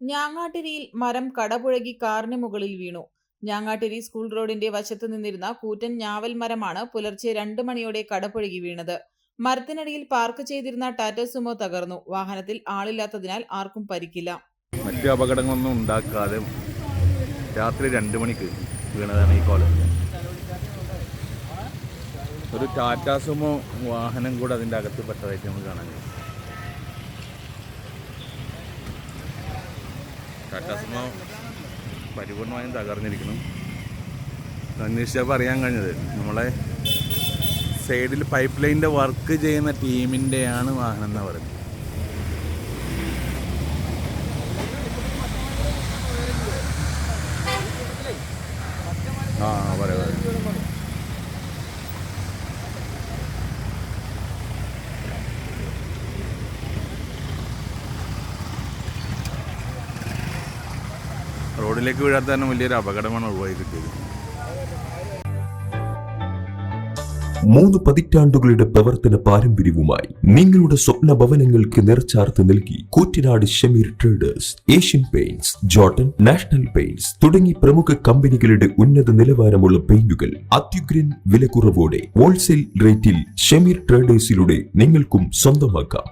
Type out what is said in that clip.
ഞാങ്ങാട്ടിരിയിൽ മരം കടപുഴകി കാറിന് മുകളിൽ വീണു. ഞാങ്ങാട്ടിരി സ്കൂൾ റോഡിന്റെ വശത്ത് നിന്നിരുന്ന കൂറ്റൻ ഞാവൽ മരമാണ് പുലർച്ചെ രണ്ട് മണിയോടെ കടപുഴകി വീണത്. മരത്തിനടിയിൽ പാർക്ക് ചെയ്തിരുന്ന ടാറ്റ സുമോ തകർന്നു. വാഹനത്തിൽ ആളില്ലാത്തതിനാൽ ആർക്കും പരിക്കില്ല. മറ്റു അപകടങ്ങളൊന്നും ഉണ്ടാക്കാതെ രാത്രി രണ്ട് മണിക്ക് വീണതാണ് ഈ കോളേജ് ഒരു ടാറ്റ സുമോ വാഹനം കൂടെ അതിന്റെ അകത്ത് പെട്ടതായിട്ട് നമുക്ക് കാണാൻ കഴിയും. ടാറ്റ സുമോ പരിപൂർണമായും തകർന്നിരിക്കുന്നു. അന്വേഷിച്ചപ്പോൾ അറിയാൻ കഴിഞ്ഞത്. നമ്മളെ സൈഡിൽ പൈപ്പ് ലൈനിന്റെ വർക്ക് ചെയ്യുന്ന ടീമിന്റെയാണ് വാഹനം എന്ന് പറയുന്നത്. ആ പറയാം. റോഡിലേക്ക് വീഴാത്ത തന്നെ വലിയൊരു അപകടമാണ് ഒഴിവായി കിട്ടിയത് മൂന്ന് പതിറ്റാണ്ടുകളുടെ പ്രവർത്തന പാരമ്പര്യവുമായി നിങ്ങളുടെ സ്വപ്ന ഭവനങ്ങൾക്ക് നിറച്ചാർത്ത് നൽകി Koottanad Shameer traders Asian paints Jotun national paints തുടങ്ങി പ്രമുഖ കമ്പനികളുടെ ഉന്നത നിലവാരമുള്ള പെയിന്റുകൾ അത്യുഗ്രൻ വിലക്കുറവോടെ ഹോൾസെയിൽ റേറ്റിൽ ഷമീർ ട്രേഡേഴ്സിലൂടെ നിങ്ങൾക്കും സ്വന്തമാക്കാം.